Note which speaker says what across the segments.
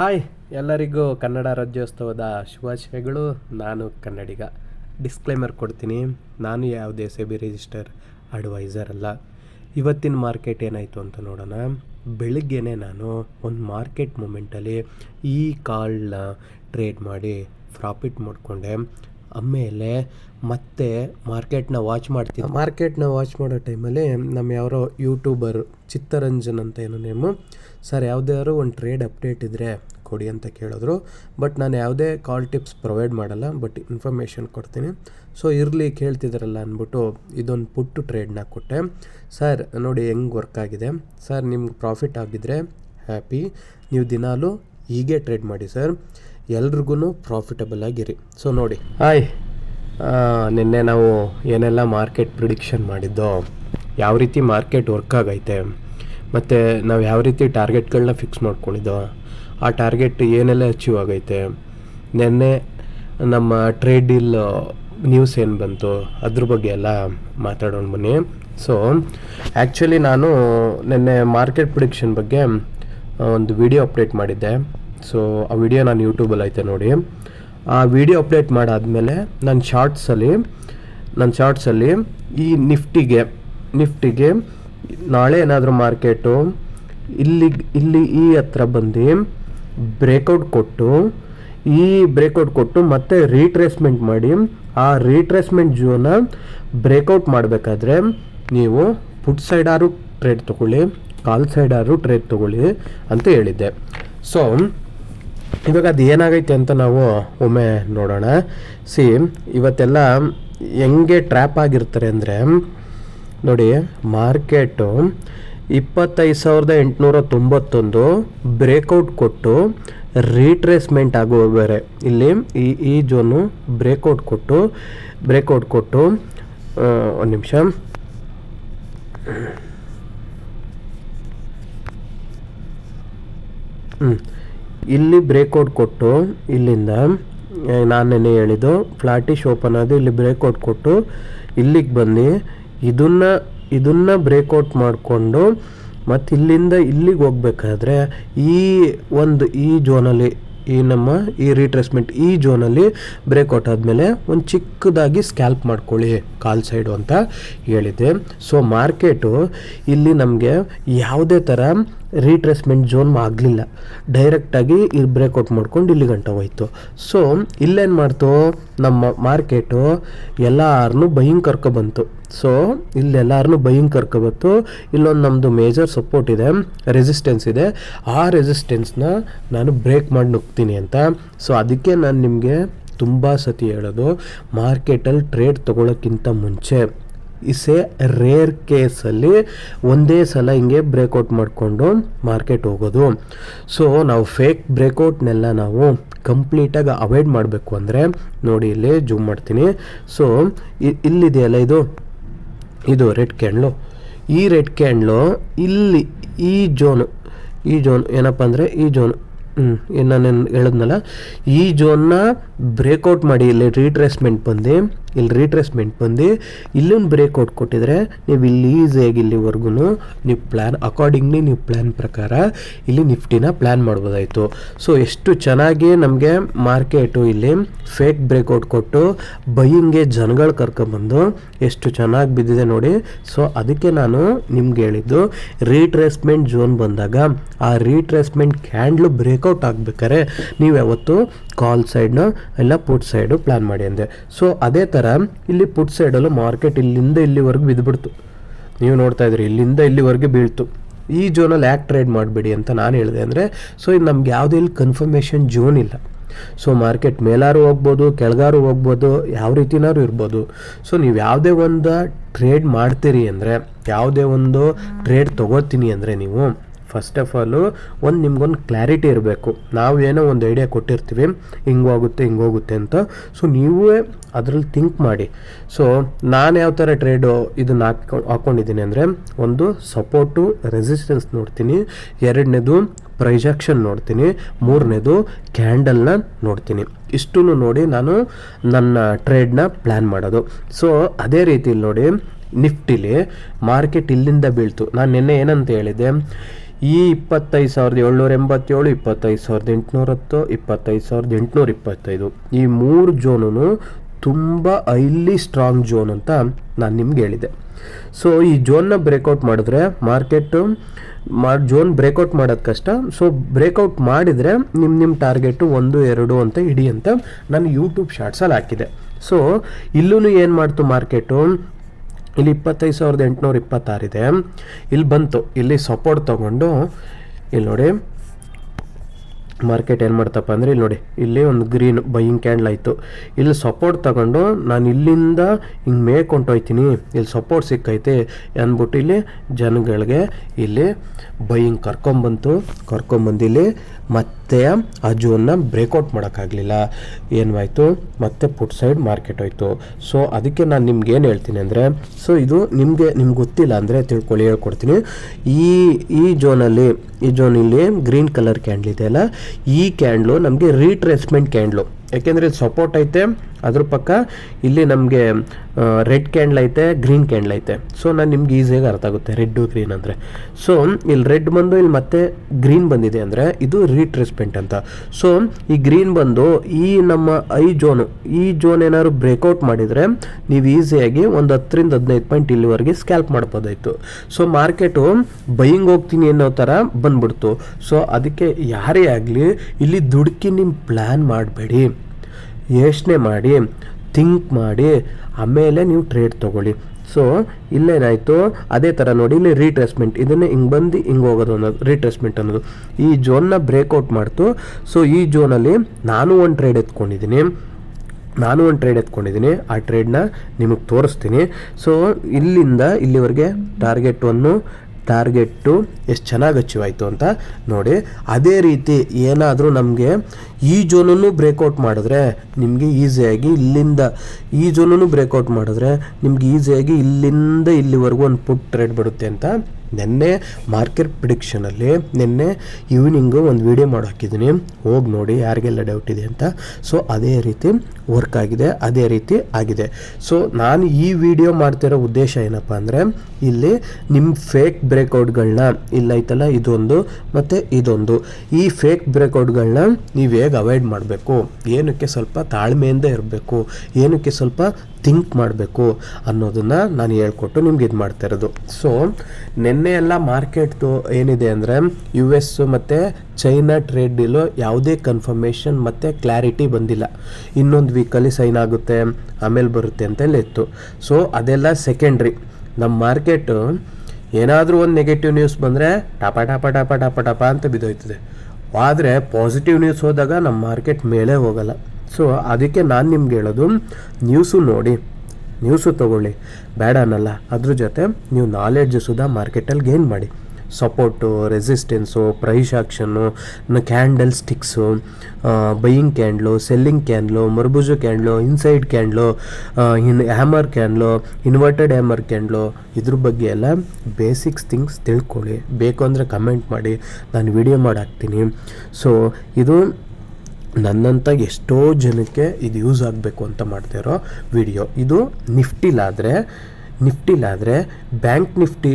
Speaker 1: Hi, ಎಲ್ಲರಿಗೂ ಕನ್ನಡ ರಾಜ್ಯೋತ್ಸವದ ಶುಭಾಶಯಗಳು. ನಾನು ಕನ್ನಡಿಗ. ಡಿಸ್ಕ್ಲೈಮರ್ ಕೊಡ್ತೀನಿ, ನಾನು ಯಾವುದೇ ಸೆಬಿ ರಿಜಿಸ್ಟರ್ ಅಡ್ವೈಸರ್ ಅಲ್ಲ. ಇವತ್ತಿನ ಮಾರ್ಕೆಟ್ ಏನಾಯಿತು ಅಂತ ನೋಡೋಣ. ಬೆಳಗ್ಗೆನೇ ನಾನು ಒಂದು ಮಾರ್ಕೆಟ್ ಮೂಮೆಂಟಲ್ಲಿ ಈ ಕಾಲ್ನ ಟ್ರೇಡ್ ಮಾಡಿ ಪ್ರಾಫಿಟ್ ಮಾಡಿಕೊಂಡೆ. ಆಮೇಲೆ ಮತ್ತೆ ಮಾರ್ಕೆಟ್ನ ವಾಚ್ ಮಾಡ್ತೀನಿ. ಮಾರ್ಕೆಟ್ನ ವಾಚ್ ಮಾಡೋ ಟೈಮಲ್ಲಿ ನಮ್ಮ ಯಾರೋ ಯೂಟ್ಯೂಬರ್ ಚಿತ್ತರಂಜನ್ ಅಂತ ಏನು ನೇಮು ಸರ್, ಯಾವುದಾದ್ರು ಒಂದು ಟ್ರೇಡ್ ಅಪ್ಡೇಟ್ ಇದ್ದರೆ ಕೊಡಿ ಅಂತ ಕೇಳಿದ್ರು. ಬಟ್ ನಾನು ಯಾವುದೇ ಕಾಲ್ ಟಿಪ್ಸ್ ಪ್ರೊವೈಡ್ ಮಾಡಲ್ಲ ಬಟ್ ಇನ್ಫಾರ್ಮೇಷನ್ ಕೊಡ್ತೀನಿ. ಸೊ ಇರಲಿ ಕೇಳ್ತಿದ್ದಾರಲ್ಲ ಅಂದ್ಬಿಟ್ಟು ಇದೊಂದು ಪುಟ್ಟು ಟ್ರೇಡ್ನ ಕೊಟ್ಟೆ. ಸರ್ ನೋಡಿ ಹೆಂಗೆ ವರ್ಕ್ ಆಗಿದೆ. ಸರ್ ನಿಮ್ಗೆ ಪ್ರಾಫಿಟ್ ಆಗಿದ್ದರೆ ಹ್ಯಾಪಿ ನೀವು ದಿನಾಲೂ ಹೀಗೆ ಟ್ರೇಡ್ ಮಾಡಿ ಸರ್ ಎಲ್ರಿಗೂ ಪ್ರಾಫಿಟಬಲ್ ಆಗಿರಿ. ಸೊ ನೋಡಿ. ಹಾಯ್. ನಿನ್ನೆ ನಾವು ಏನೆಲ್ಲ ಮಾರ್ಕೆಟ್ ಪ್ರಿಡಿಕ್ಷನ್ ಮಾಡಿದ್ದೋ, ಯಾವ ರೀತಿ ಮಾರ್ಕೆಟ್ ವರ್ಕ್ ಆಗೈತೆ, ಮತ್ತು ನಾವು ಯಾವ ರೀತಿ ಟಾರ್ಗೆಟ್ಗಳನ್ನ ಫಿಕ್ಸ್ ಮಾಡ್ಕೊಂಡಿದ್ದೋ, ಆ ಟಾರ್ಗೆಟ್ ಏನೆಲ್ಲ ಅಚೀವ್ ಆಗೈತೆ, ನಿನ್ನೆ ನಮ್ಮ ಟ್ರೇಡ್ ಡೀಲ್ ನ್ಯೂಸ್ ಏನು ಬಂತು, ಅದ್ರ ಬಗ್ಗೆ ಎಲ್ಲ ಮಾತಾಡೋಣ ಬನ್ನಿ. ಸೊ ಆ್ಯಕ್ಚುಲಿ ನಾನು ನಿನ್ನೆ ಮಾರ್ಕೆಟ್ ಪ್ರಿಡಿಕ್ಷನ್ ಬಗ್ಗೆ ಒಂದು ವಿಡಿಯೋ ಅಪ್ಡೇಟ್ ಮಾಡಿದ್ದೆ. ಸೊ ಆ ವಿಡಿಯೋ ನಾನು ಯೂಟ್ಯೂಬಲ್ಲಿ ಐತೆ ನೋಡಿ. ಆ ವಿಡಿಯೋ ಅಪ್ಡೇಟ್ ಮಾಡಾದಮೇಲೆ ನನ್ನ ಶಾರ್ಟ್ಸಲ್ಲಿ ನನ್ನ ಶಾರ್ಟ್ಸಲ್ಲಿ ಈ ನಿಫ್ಟಿಗೆ ನಿಫ್ಟಿಗೆ ನಾಳೆ ಏನಾದರೂ ಮಾರ್ಕೆಟು ಇಲ್ಲಿ ಇಲ್ಲಿ ಈ ಹತ್ರ ಬಂದು ಬ್ರೇಕೌಟ್ ಕೊಟ್ಟು, ಈ ಬ್ರೇಕೌಟ್ ಕೊಟ್ಟು ಮತ್ತೆ ರೀಟ್ರೇಸ್ಮೆಂಟ್ ಮಾಡಿ, ಆ ರೀಟ್ರೇಸ್ಮೆಂಟ್ ಜೋನ ಬ್ರೇಕೌಟ್ ಮಾಡಬೇಕಾದ್ರೆ ನೀವು ಪುಟ್ ಸೈಡಾರು ಟ್ರೇಡ್ ತೊಗೊಳ್ಳಿ ಕಾಲ್ ಸೈಡಾರು ಟ್ರೇಡ್ ತೊಗೊಳ್ಳಿ ಅಂತ ಹೇಳಿದ್ದೆ. ಸೊ ಇವಾಗ ಅದು ಏನಾಗೈತೆ ಅಂತ ನಾವು ಒಮ್ಮೆ ನೋಡೋಣ. ಸಿ, ಇವತ್ತೆಲ್ಲ ಹೆಂಗೆ ಟ್ರ್ಯಾಪ್ ಆಗಿರ್ತಾರೆ ಅಂದರೆ, ನೋಡಿ, ಮಾರ್ಕೆಟು ಇಪ್ಪತ್ತೈದು ಸಾವಿರದ ಎಂಟುನೂರ ತೊಂಬತ್ತೊಂದು ಬ್ರೇಕೌಟ್ ಕೊಟ್ಟು ರೀಟ್ರೇಸ್ಮೆಂಟ್ ಆಗುವ ಬೇರೆ. ಇಲ್ಲಿ ಈ ಈ ಜೋನು ಬ್ರೇಕೌಟ್ ಕೊಟ್ಟು ಬ್ರೇಕೌಟ್ ಕೊಟ್ಟು ಒಂದು ನಿಮಿಷ. ಹ್ಮ್. ಇಲ್ಲಿ ಬ್ರೇಕೌಟ್ ಕೊಟ್ಟು ಇಲ್ಲಿಂದ ನಾನು ನೆನೆ ಹೇಳಿದ್ದು ಫ್ಲಾಟಿಶ್ ಓಪನ್ ಆದ ಇಲ್ಲಿ ಬ್ರೇಕೌಟ್ ಕೊಟ್ಟು ಇಲ್ಲಿಗೆ ಬನ್ನಿ. ಇದನ್ನು ಇದನ್ನು ಬ್ರೇಕೌಟ್ ಮಾಡಿಕೊಂಡು ಮತ್ತು ಇಲ್ಲಿಂದ ಇಲ್ಲಿಗೆ ಹೋಗ್ಬೇಕಾದ್ರೆ ಈ ಒಂದು ಈ ಜೋನಲ್ಲಿ ಈ ನಮ್ಮ ಈ ರೀಟ್ರೆಸ್ಮೆಂಟ್ ಈ ಜೋನಲ್ಲಿ ಬ್ರೇಕ್ಔಟ್ ಆದಮೇಲೆ ಒಂದು ಚಿಕ್ಕದಾಗಿ ಸ್ಕ್ಯಾಲ್ಪ್ ಮಾಡ್ಕೊಳ್ಳಿ ಕಾಲ್ ಸೈಡು ಅಂತ ಹೇಳಿದ್ದೆ. ಸೊ ಮಾರ್ಕೆಟು ಇಲ್ಲಿ ನಮಗೆ ಯಾವುದೇ ಥರ ರೀಟ್ರೇಸ್ಮೆಂಟ್ ಜೋನ್ ಆಗಲಿಲ್ಲ. ಡೈರೆಕ್ಟಾಗಿ ಇಲ್ಲಿ ಬ್ರೇಕೌಟ್ ಮಾಡ್ಕೊಂಡು ಇಲ್ಲಿ ಗಂಟ ಹೋಯ್ತು. ಸೊ ಇಲ್ಲೇನು ಮಾಡ್ತು? ನಮ್ಮ ಮಾರ್ಕೆಟು ಎಲ್ಲರನ್ನೂ ಬೈಯಿಂಗ್ ಕರ್ಕೊಬಂತು ಸೊ ಇಲ್ಲೆಲ್ಲರನ್ನೂ ಬೈಯಿಂಗ್ ಕರ್ಕೋಬೇಕು ಇಲ್ಲೊಂದು ನಮ್ಮದು ಮೇಜರ್ ಸಪೋರ್ಟ್ ಇದೆ. ರೆಸಿಸ್ಟೆನ್ಸ್ ಇದೆ. ಆ ರೆಸಿಸ್ಟೆನ್ಸ್ನ ನಾನು ಬ್ರೇಕ್ ಮಾಡಿ ನುಗ್ತೀನಿ ಅಂತ. ಸೊ ಅದಕ್ಕೆ ನಾನು ನಿಮಗೆ ತುಂಬ ಸತಿ ಹೇಳೋದು ಮಾರ್ಕೆಟಲ್ಲಿ ಟ್ರೇಡ್ ತೊಗೊಳಕ್ಕಿಂತ ಮುಂಚೆ ಇಸ್ ಎ ರೇರ್ ಕೇಸಲ್ಲಿ ಒಂದೇ ಸಲ ಹಿಂಗೆ ಬ್ರೇಕೌಟ್ ಮಾಡಿಕೊಂಡು ಮಾರ್ಕೆಟ್ ಹೋಗೋದು. ಸೊ ನಾವು ಫೇಕ್ ಬ್ರೇಕೌಟ್ನೆಲ್ಲ ನಾವು ಕಂಪ್ಲೀಟಾಗಿ ಅವಾಯ್ಡ್ ಮಾಡಬೇಕು ಅಂದರೆ, ನೋಡಿ ಇಲ್ಲಿ ಜೂಮ್ ಮಾಡ್ತೀನಿ. ಸೊ ಇಲ್ಲಿದೆಯಲ್ಲ ಇದು? ಇದು ರೆಡ್ ಕ್ಯಾಂಡ್ಲು ಈ ರೆಡ್ ಕ್ಯಾಂಡ್ಲು ಇಲ್ಲಿ ಈ ಜೋನು, ಈ ಜೋನ್ ಏನಪ್ಪ ಅಂದರೆ ಈ ಜೋನು ಹ್ಞೂ ನಾನು ಹೇಳಿದ್ನಲ್ಲ, ಈ ಜೋನ್ನ ಬ್ರೇಕೌಟ್ ಮಾಡಿ, ಇಲ್ಲಿ ರೀಟ್ರೇಸ್ಮೆಂಟ್ ಬಂದು ಇಲ್ಲಿ ರೀಟ್ರೇಸ್ಮೆಂಟ್ ಬಂದು ಇಲ್ಲೊಂದು ಬ್ರೇಕ್ಔಟ್ ಕೊಟ್ಟಿದ್ರೆ ನೀವು ಇಲ್ಲಿ ಈಸಿಯಾಗಿ ಇಲ್ಲಿವರೆಗೂ ನೀವು ಪ್ಲ್ಯಾನ್ ಅಕಾರ್ಡಿಂಗ್ಲಿ ನೀವು ಪ್ಲ್ಯಾನ್ ಪ್ರಕಾರ ಇಲ್ಲಿ ನಿಫ್ಟಿನ ಪ್ಲ್ಯಾನ್ ಮಾಡ್ಬೋದಾಯಿತು. ಸೊ ಎಷ್ಟು ಚೆನ್ನಾಗಿ ನಮಗೆ ಮಾರ್ಕೆಟು ಇಲ್ಲಿ ಫೇಕ್ ಬ್ರೇಕ್ಔಟ್ ಕೊಟ್ಟು ಬೈಯಿಂಗೆ ಜನಗಳು ಕರ್ಕೊಂಬಂದು ಎಷ್ಟು ಚೆನ್ನಾಗಿ ಬಿದ್ದಿದೆ ನೋಡಿ. ಸೊ ಅದಕ್ಕೆ ನಾನು ನಿಮ್ಗೆ ಹೇಳಿದ್ದು ರೀಟ್ರೇಸ್ಮೆಂಟ್ ಝೋನ್ ಬಂದಾಗ ಆ ರೀಟ್ರೇಸ್ಮೆಂಟ್ ಕ್ಯಾಂಡ್ಲು ಬ್ರೇಕೌಟ್ ಆಗಬೇಕಾರೆ ನೀವು ಯಾವತ್ತು ಕಾಲ್ ಸೈಡ್ನ ಇಲ್ಲ ಪುಟ್ ಸೈಡು ಪ್ಲ್ಯಾನ್ ಮಾಡಿ ಅಂದೆ. ಸೊ ಅದೇ ಥರ ಇಲ್ಲಿ ಪುಟ್ ಸೈಡಲ್ಲೂ ಮಾರ್ಕೆಟ್ ಇಲ್ಲಿಂದ ಇಲ್ಲಿವರೆಗೂ ಬಿದ್ದುಬಿಡ್ತು ನೀವು ನೋಡ್ತಾ ಇದ್ರಿ, ಇಲ್ಲಿಂದ ಇಲ್ಲಿವರೆಗೆ ಬೀಳ್ತು. ಈ ಜೋನಲ್ಲಿ ಯಾಕೆ ಟ್ರೇಡ್ ಮಾಡಬೇಡಿ ಅಂತ ನಾನು ಹೇಳಿದೆ ಅಂದರೆ ಸೊ ಇದು ನಮ್ಗೆ ಯಾವುದೇ ಇಲ್ಲಿ ಕನ್ಫರ್ಮೇಷನ್ ಜೋನ್ ಇಲ್ಲ. ಸೊ ಮಾರ್ಕೆಟ್ ಮೇಲಾರು ಹೋಗ್ಬೋದು, ಕೆಳಗಾರು ಹೋಗ್ಬೋದು, ಯಾವ ರೀತಿನಾರು ಇರ್ಬೋದು. ಸೊ ನೀವು ಯಾವುದೇ ಒಂದು ಟ್ರೇಡ್ ಮಾಡ್ತೀರಿ ಅಂದರೆ, ಯಾವುದೇ ಒಂದು ಟ್ರೇಡ್ ತೊಗೋತೀನಿ ಅಂದರೆ ನೀವು ಫಸ್ಟ್ ಆಫ್ ಆಲು ಒಂದು ನಿಮ್ಗೊಂದು ಕ್ಲಾರಿಟಿ ಇರಬೇಕು. ನಾವು ಏನೋ ಒಂದು ಐಡಿಯಾ ಕೊಟ್ಟಿರ್ತೀವಿ, ಹಿಂಗೋಗುತ್ತೆ ಹಿಂಗೋಗುತ್ತೆ ಅಂತ. ಸೊ ನೀವೇ ಅದರಲ್ಲಿ ಥಿಂಕ್ ಮಾಡಿ. ಸೊ ನಾನು ಯಾವ ಥರ ಟ್ರೇಡು ಇದನ್ನು ಹಾಕೊಂಡು ಹಾಕ್ಕೊಂಡಿದ್ದೀನಿ ಅಂದರೆ, ಒಂದು ಸಪೋರ್ಟು ರೆಸಿಸ್ಟೆನ್ಸ್ ನೋಡ್ತೀನಿ. ಎರಡನೇದು ಪ್ರೈಜಾಕ್ಷನ್ ನೋಡ್ತೀನಿ. ಮೂರನೇದು ಕ್ಯಾಂಡಲ್ನ ನೋಡ್ತೀನಿ. ಇಷ್ಟೂ ನೋಡಿ ನಾನು ನನ್ನ ಟ್ರೇಡ್ನ ಪ್ಲ್ಯಾನ್ ಮಾಡೋದು. ಸೊ ಅದೇ ರೀತಿಲಿ ನೋಡಿ, ನಿಫ್ಟಿಲಿ ಮಾರ್ಕೆಟ್ ಇಲ್ಲಿಂದ ಬೀಳ್ತು. ನಾನು ನಿನ್ನೆ ಏನಂತ ಹೇಳಿದೆ ಈ ಇಪ್ಪತ್ತೈದು ಸಾವಿರದ ಏಳ್ನೂರ ಎಂಬತ್ತೇಳು, ಇಪ್ಪತ್ತೈದು ಸಾವಿರದ ಎಂಟುನೂರ ಹತ್ತು ಇಪ್ಪತ್ತೈದು ಸಾವಿರದ ಎಂಟುನೂರ ಇಪ್ಪತ್ತೈದು. ಈ ಮೂರು ಜೋನು ತುಂಬ ಐಲಿ ಸ್ಟ್ರಾಂಗ್ ಜೋನ್ ಅಂತ ನಾನು ನಿಮ್ಗೆ ಹೇಳಿದೆ. ಸೊ ಈ ಜೋನ್ನ ಬ್ರೇಕೌಟ್ ಮಾಡಿದ್ರೆ ಮಾರ್ಕೆಟು ಮಾ, ಜೋನ್ ಬ್ರೇಕೌಟ್ ಮಾಡೋದು ಕಷ್ಟ. ಸೊ ಬ್ರೇಕೌಟ್ ಮಾಡಿದರೆ ನಿಮ್ಮ ನಿಮ್ಮ ಟಾರ್ಗೆಟು ಒಂದು, ಎರಡು ಅಂತ ಇಡಿ ಅಂತ ನಾನು ಯೂಟ್ಯೂಬ್ ಶಾರ್ಟ್ಸಲ್ಲಿ ಹಾಕಿದೆ. ಸೊ ಇಲ್ಲೂ ಏನು ಮಾಡ್ತು ಮಾರ್ಕೆಟು ಇಲ್ಲಿ ಇಪ್ಪತ್ತೈದು ಸಾವಿರದ ಎಂಟುನೂರ ಇಪ್ಪತ್ತಾರಿದೆ ಇಲ್ಲಿ ಬಂತು. ಇಲ್ಲಿ ಸಪೋರ್ಟ್ ತಗೊಂಡು ಇಲ್ಲಿ ನೋಡಿ. ಮಾರ್ಕೆಟ್ ಏನು ಮಾಡ್ತಪ್ಪ ಅಂದರೆ, ಇಲ್ಲಿ ನೋಡಿ, ಇಲ್ಲಿ ಒಂದು ಗ್ರೀನ್ ಬೈಯಿಂಗ್ ಕ್ಯಾಂಡ್ಲ್ ಆಯಿತು. ಇಲ್ಲಿ ಸಪೋರ್ಟ್ ತಗೊಂಡು ನಾನು ಇಲ್ಲಿಂದ ಹಿಂಗೆ ಹೋಯ್ತೀನಿ ಇಲ್ಲಿ ಸಪೋರ್ಟ್ ಸಿಕ್ಕೈತೆ ಅಂದ್ಬಿಟ್ಟು ಇಲ್ಲಿ ಜನಗಳಿಗೆ ಇಲ್ಲಿ ಬೈಯಿಂಗ್ ಕರ್ಕೊಂಬಂತು. ಕರ್ಕೊಂಬಂದು ಇಲ್ಲಿ ಮತ್ತೆ ಆ ಜೋನ್ನ ಬ್ರೇಕೌಟ್ ಮಾಡೋಕ್ಕಾಗಲಿಲ್ಲ. ಏನಾಯಿತು ಮತ್ತೆ ಪುಟ್ ಸೈಡ್ ಮಾರ್ಕೆಟ್ ಹೋಯಿತು. ಸೊ ಅದಕ್ಕೆ ನಾನು ನಿಮ್ಗೆ ಏನು ಹೇಳ್ತೀನಿ ಅಂದರೆ ಸೊ ಇದು ನಿಮಗೆ, ನಿಮ್ಗೆ ಗೊತ್ತಿಲ್ಲ ಅಂದರೆ ತಿಳ್ಕೊಳ್ಳಿ, ಹೇಳ್ಕೊಡ್ತೀನಿ. ಈ ಈ ಜೋನಲ್ಲಿ ಈ ಜೋನಲ್ಲಿ ಗ್ರೀನ್ ಕಲರ್ ಕ್ಯಾಂಡ್ಲ್ ಇದೆ ಅಲ್ಲ? ಈ ಕ್ಯಾಂಡ್ಲು ನಮಗೆ ರೀಟ್ರೆಸ್ಮೆಂಟ್ ಕ್ಯಾಂಡ್ಲು ಯಾಕೆಂದರೆ ಸಪೋರ್ಟ್ ಐತೆ. ಅದ್ರ ಪಕ್ಕ ಇಲ್ಲಿ ನಮಗೆ ರೆಡ್ ಕ್ಯಾಂಡ್ಲ್ ಐತೆ ಗ್ರೀನ್ ಕ್ಯಾಂಡ್ಲ್ ಐತೆ. ಸೊ ನಾನು ನಿಮ್ಗೆ ಈಸಿಯಾಗಿ ಅರ್ಥ ಆಗುತ್ತೆ ರೆಡ್ಡು ಗ್ರೀನ್ ಅಂದರೆ. ಸೊ ಇಲ್ಲಿ ರೆಡ್ ಬಂದು, ಇಲ್ಲಿ ಮತ್ತೆ ಗ್ರೀನ್ ಬಂದಿದೆ ಅಂದರೆ ಇದು ರೀಟ್ರೇಸ್ಮೆಂಟ್ ಅಂತ. ಸೊ ಈ ಗ್ರೀನ್ ಬಂದು, ಈ ನಮ್ಮ ಐ ಜೋನು ಈ ಜೋನ್ ಏನಾದ್ರು ಬ್ರೇಕೌಟ್ ಮಾಡಿದರೆ ನೀವು ಈಸಿಯಾಗಿ ಒಂದು ಹತ್ತರಿಂದ ಹದಿನೈದು ಪಾಯಿಂಟ್ ಇಲ್ಲಿವರೆಗೆ ಸ್ಕ್ಯಾಲ್ಪ್ ಮಾಡ್ಬೋದಾಯಿತು. ಸೊ ಮಾರ್ಕೆಟು ಬೈಯಿಂಗ್ ಹೋಗ್ತೀನಿ ಅನ್ನೋ ಥರ ಬಂದ್ಬಿಡ್ತು. ಸೊ ಅದಕ್ಕೆ ಯಾರೇ ಆಗಲಿ, ಇಲ್ಲಿ ದುಡುಕಿ ನಿಮ್ಮ ಪ್ಲ್ಯಾನ್ ಮಾಡಬೇಡಿ. ಯೋಚನೆ ಮಾಡಿ ಥಿಂಕ್ ಮಾಡಿ, ಆಮೇಲೆ ನೀವು ಟ್ರೇಡ್ ತೊಗೊಳ್ಳಿ. ಸೊ ಇಲ್ಲೇನಾಯಿತು? ಅದೇ ಥರ ನೋಡಿ, ಇಲ್ಲಿ ರೀಟ್ರೆಸ್ಮೆಂಟ್ ಇದನ್ನೇ ಹಿಂಗೆ ಬಂದು ಹಿಂಗೆ ಹೋಗೋದು ಅನ್ನೋದು ರೀಟ್ರೆಸ್ಮೆಂಟ್ ಅನ್ನೋದು. ಈ ಜೋನ್ನ ಬ್ರೇಕೌಟ್ ಮಾಡ್ತು. ಸೊ ಈ ಜೋನಲ್ಲಿ ನಾನು ಒಂದು ಟ್ರೇಡ್ ಎತ್ಕೊಂಡಿದ್ದೀನಿ ನಾನು ಒಂದು ಟ್ರೇಡ್ ಎತ್ಕೊಂಡಿದ್ದೀನಿ ಆ ಟ್ರೇಡ್ನ ನಿಮಗೆ ತೋರಿಸ್ತೀನಿ. ಸೊ ಇಲ್ಲಿಂದ ಇಲ್ಲಿವರೆಗೆ ಟಾರ್ಗೆಟ್ ಒನ್ನು ಟಾರ್ಗೆಟ್ಟು ಎಷ್ಟು ಚೆನ್ನಾಗಿ ಅಚೀವ್ ಆಯಿತು ಅಂತ ನೋಡಿ. ಅದೇ ರೀತಿ ಏನಾದರೂ ನಮಗೆ ಈ ಜೋನನ್ನು ಬ್ರೇಕೌಟ್ ಮಾಡಿದ್ರೆ ನಿಮಗೆ ಈಸಿಯಾಗಿ ಇಲ್ಲಿಂದ ಈ ಜೋನನ್ನು ಬ್ರೇಕೌಟ್ ಮಾಡಿದ್ರೆ ನಿಮ್ಗೆ ಈಸಿಯಾಗಿ ಇಲ್ಲಿಂದ ಇಲ್ಲಿವರೆಗೂ ಒಂದು ಪುಟ್ ಟ್ರೇಡ್ ಬಿಡುತ್ತೆ ಅಂತ ನಿನ್ನೆ ಮಾರ್ಕೆಟ್ ಪ್ರಿಡಿಕ್ಷನಲ್ಲಿ ನಿನ್ನೆ ಈವ್ನಿಂಗು ಒಂದು ವಿಡಿಯೋ ಮಾಡಿ ಹಾಕಿದ್ದೀನಿ ಹೋಗಿ ನೋಡಿ ಯಾರಿಗೆಲ್ಲ ಡೌಟ್ ಇದೆ ಅಂತ. ಸೊ ಅದೇ ರೀತಿ ವರ್ಕ್ ಆಗಿದೆ, ಅದೇ ರೀತಿ ಆಗಿದೆ. ಸೊ ನಾನು ಈ ವಿಡಿಯೋ ಮಾಡ್ತಿರೋ ಉದ್ದೇಶ ಏನಪ್ಪ ಅಂದರೆ, ಇಲ್ಲಿ ನಿಮ್ಮ ಫೇಕ್ ಬ್ರೇಕೌಟ್ಗಳನ್ನ ಇಲ್ಲೈತಲ್ಲ ಇದೊಂದು ಮತ್ತು ಇದೊಂದು. ಈ ಫೇಕ್ ಬ್ರೇಕೌಟ್ಗಳನ್ನ ನೀವು ಹೇಗೆ ಅವಾಯ್ಡ್ ಮಾಡಬೇಕು? ಏನಕ್ಕೆ ಸ್ವಲ್ಪ ತಾಳ್ಮೆಯಿಂದ ಇರಬೇಕು? ಏನಕ್ಕೆ ಸ್ವಲ್ಪ ಥಿಂಕ್ ಮಾಡಬೇಕು ಅನ್ನೋದನ್ನು ನಾನು ಹೇಳ್ಕೊಟ್ಟು ನಿಮ್ಗೆ ಇದು ಮಾಡ್ತಾ ಇರೋದು. ಸೊ ನಿನ್ನೆ ಎಲ್ಲ ಮಾರ್ಕೆಟ್ದು ಏನಿದೆ ಅಂದರೆ ಯು ಎಸ್ ಮತ್ತು ಚೈನಾ ಟ್ರೇಡ್ ಡೀಲು ಯಾವುದೇ ಕನ್ಫರ್ಮೇಷನ್ ಮತ್ತು ಕ್ಲಾರಿಟಿ ಬಂದಿಲ್ಲ. ಇನ್ನೊಂದು ವೀಕಲ್ಲಿ ಸೈನ್ ಆಗುತ್ತೆ, ಆಮೇಲೆ ಬರುತ್ತೆ ಅಂತೆಲ್ಲ ಇತ್ತು. ಸೊ ಅದೆಲ್ಲ ಸೆಕೆಂಡ್ರಿ ನಮ್ಮ ಮಾರ್ಕೆಟು ಏನಾದರೂ ಒಂದು ನೆಗೆಟಿವ್ ನ್ಯೂಸ್ ಬಂದರೆ ಟಪ ಟಪ ಟಪ ಟಪ ಟಪ ಅಂತ ಬಿದ್ದೋಯ್ತದೆ. ಆದರೆ ಪಾಸಿಟಿವ್ ನ್ಯೂಸ್ ಹೋದಾಗ ನಮ್ಮ ಮಾರ್ಕೆಟ್ ಮೇಲೆ ಹೋಗಲ್ಲ. ಸೊ ಅದಕ್ಕೆ ನಾನು ನಿಮ್ಗೆ ಹೇಳೋದು ನ್ಯೂಸು ನೋಡಿ ನ್ಯೂಸು ತೊಗೊಳ್ಳಿ. ಬೇಡ ಅನ್ನಲ್ಲ, ಅದ್ರ ಜೊತೆ ನೀವು ನಾಲೆಡ್ಜ್ ಸುದಾ ಮಾರ್ಕೆಟಲ್ಲಿ ಗೇನ್ ಮಾಡಿ. Support resistance price action candlesticks buying candle selling candle marubozu candle inside candle in hammer candle inverted hammer candle ಇದ್ರ ಬಗ್ಗೆ ಎಲ್ಲ ಬೇಸಿಕ್ಸ್ ಥಿಂಗ್ಸ್ ತಿಳ್ಕೊಳ್ಳಿ. ಬೇಕು ಅಂದರೆ ಕಮೆಂಟ್ ಮಾಡಿ, ನಾನು ವಿಡಿಯೋ ಮಾಡಿ ಹಾಕ್ತೀನಿ. ಸೊ ಇದು ನನ್ನಂಥ ಎಷ್ಟೋ ಜನಕ್ಕೆ ಇದು ಯೂಸ್ ಆಗಬೇಕು ಅಂತ ಮಾಡ್ತಿರೋ ವಿಡಿಯೋ. ಇದು ನಿಫ್ಟಿಲಾದರೆ ನಿಫ್ಟಿಲಾದರೆ ಬ್ಯಾಂಕ್ ನಿಫ್ಟಿ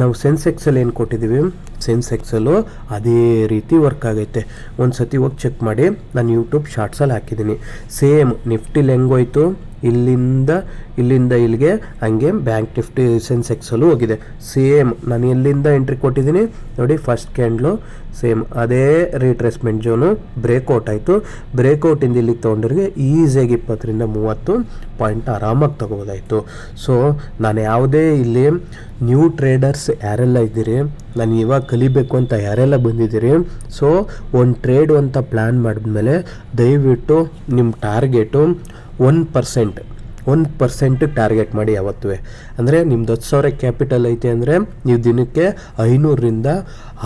Speaker 1: ನಾವು ಸೆನ್ಸೆಕ್ಸಲ್ಲಿ ಏನು ಕೊಟ್ಟಿದ್ದೀವಿ? ಸೆನ್ಸೆಕ್ಸಲ್ಲೂ ಅದೇ ರೀತಿ ವರ್ಕ್ ಆಗೈತೆ. ಒಂದು ಸತಿ ಹೋಗಿ ಚೆಕ್ ಮಾಡಿ, ನಾನು ಯೂಟ್ಯೂಬ್ ಶಾರ್ಟ್ಸಲ್ಲಿ ಹಾಕಿದ್ದೀನಿ. ಸೇಮ್ ನಿಫ್ಟಿಲಿ ಹೆಂಗೋಯ್ತು ಇಲ್ಲಿಂದ ಇಲ್ಲಿಂದ ಇಲ್ಲಿಗೆ ಹಂಗೆ ಬ್ಯಾಂಕ್ ನಿಫ್ಟಿ ಸೆನ್ಸೆಕ್ಸಲ್ಲೂ ಹೋಗಿದೆ. ಸೇಮ್ ನಾನು ಎಲ್ಲಿಂದ ಎಂಟ್ರಿ ಕೊಟ್ಟಿದ್ದೀನಿ? ನೋಡಿ ಫಸ್ಟ್ ಕ್ಯಾಂಡ್ಲು ಸೇಮ್ ಅದೇ ರೀಟ್ರೆಸ್ಮೆಂಟ್ ಜೋನು ಬ್ರೇಕೌಟ್ ಆಯಿತು. ಬ್ರೇಕೌಟಿಂದ ಇಲ್ಲಿಗೆ ತೊಗೊಂಡ್ರಿಗೆ ಈಸಿಯಾಗಿ ಇಪ್ಪತ್ತರಿಂದ ಮೂವತ್ತು ಪಾಯಿಂಟ್ ಆರಾಮಾಗಿ ತೊಗೋಬೋದಾಯಿತು. ಸೊ ನಾನು ಯಾವುದೇ ಇಲ್ಲಿ ನ್ಯೂ ಟ್ರೇಡರ್ಸ್ ಯಾರೆಲ್ಲ ಇದ್ದೀರಿ, ನಾನು ಇವಾಗ ಕಲಿಬೇಕು ಅಂತ ಯಾರೆಲ್ಲ ಬಂದಿದ್ದೀರಿ ಸೊ ಒಂದು ಟ್ರೇಡು ಅಂತ ಪ್ಲ್ಯಾನ್ ಮಾಡಿದ್ಮೇಲೆ ದಯವಿಟ್ಟು ನಿಮ್ಮ ಟಾರ್ಗೆಟು ಒನ್ ಪರ್ಸೆಂಟ್ ಒಂದು ಪರ್ಸೆಂಟ್ ಟಾರ್ಗೆಟ್ ಮಾಡಿ ಯಾವತ್ತೂ. ಅಂದರೆ ನಿಮ್ದು ಹತ್ತು ಸಾವಿರ ಕ್ಯಾಪಿಟಲ್ ಐತೆ ಅಂದರೆ ನೀವು ದಿನಕ್ಕೆ ಐನೂರರಿಂದ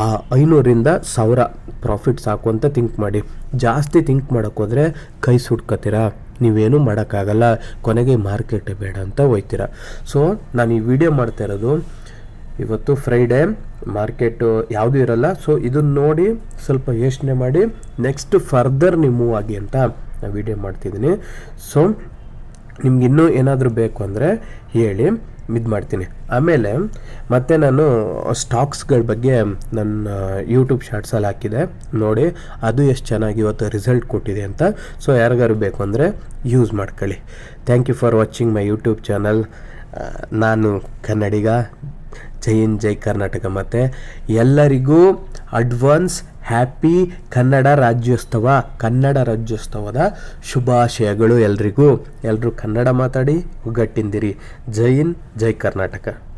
Speaker 1: ಆ ಐನೂರಿಂದ ಸಾವಿರ ಪ್ರಾಫಿಟ್ ಸಾಕು ಅಂತ ಥಿಂಕ್ ಮಾಡಿ. ಜಾಸ್ತಿ ಥಿಂಕ್ ಮಾಡೋಕ್ಕೋದ್ರೆ ಕೈ ಸುಟ್ಕೋತೀರಾ? ನೀವೇನು ಮಾಡೋಕ್ಕಾಗಲ್ಲ. ಕೊನೆಗೆ ಮಾರ್ಕೆಟೇ ಬೇಡ ಅಂತ ಹೋಯ್ತೀರ. ಸೊ ನಾನು ಈ ವಿಡಿಯೋ ಮಾಡ್ತಾ ಇರೋದು ಇವತ್ತು ಫ್ರೈಡೇ ಮಾರ್ಕೆಟು ಯಾವುದೂ ಇರಲ್ಲ. ಸೊ ಇದನ್ನು ನೋಡಿ ಸ್ವಲ್ಪ ಯೋಚನೆ ಮಾಡಿ ನೆಕ್ಸ್ಟ್ ಫರ್ದರ್ ನೀವು ಮೂವ್ ಆಗಿ ಅಂತ. ನಾನು ವಿಡಿಯೋ ಮಾಡ್ತಿದ್ದೀನಿ. ಸೊ ನಿಮ್ಗೆ ಇನ್ನೂ ಏನಾದರೂ ಬೇಕು ಅಂದರೆ ಹೇಳಿ, ಇದು ಮಾಡ್ತೀನಿ. ಆಮೇಲೆ, ಮತ್ತೆ ನಾನು ಸ್ಟಾಕ್ಸ್ಗಳ ಬಗ್ಗೆ ನನ್ನ ಯೂಟ್ಯೂಬ್ ಶಾರ್ಟ್ಸಲ್ಲಿ ಹಾಕಿದೆ. ನೋಡಿ, ಅದು ಎಷ್ಟು ಚೆನ್ನಾಗಿ ಇವತ್ತು ರಿಸಲ್ಟ್ ಕೊಟ್ಟಿದೆ ಅಂತ. ಸೊ ಯಾರಿಗಾರು ಬೇಕು ಅಂದರೆ ಯೂಸ್ ಮಾಡ್ಕೊಳ್ಳಿ. Thank you for watching my YouTube channel ನಾನು ಕನ್ನಡಿಗ. ಜೈ ಇನ್ ಜೈ ಕರ್ನಾಟಕ. ಮತ್ತು ಎಲ್ಲರಿಗೂ ಅಡ್ವಾನ್ಸ್ ಹ್ಯಾಪಿ ಕನ್ನಡ ರಾಜ್ಯೋತ್ಸವ, ಕನ್ನಡ ರಾಜ್ಯೋತ್ಸವದ ಶುಭಾಶಯಗಳು ಎಲ್ರಿಗೂ. ಎಲ್ಲರೂ ಕನ್ನಡ ಮಾತಾಡಿ, ಒಗ್ಗಟ್ಟಿಂದಿರಿ. ಜೈ ಹಿಂದ್, ಜೈ ಕರ್ನಾಟಕ.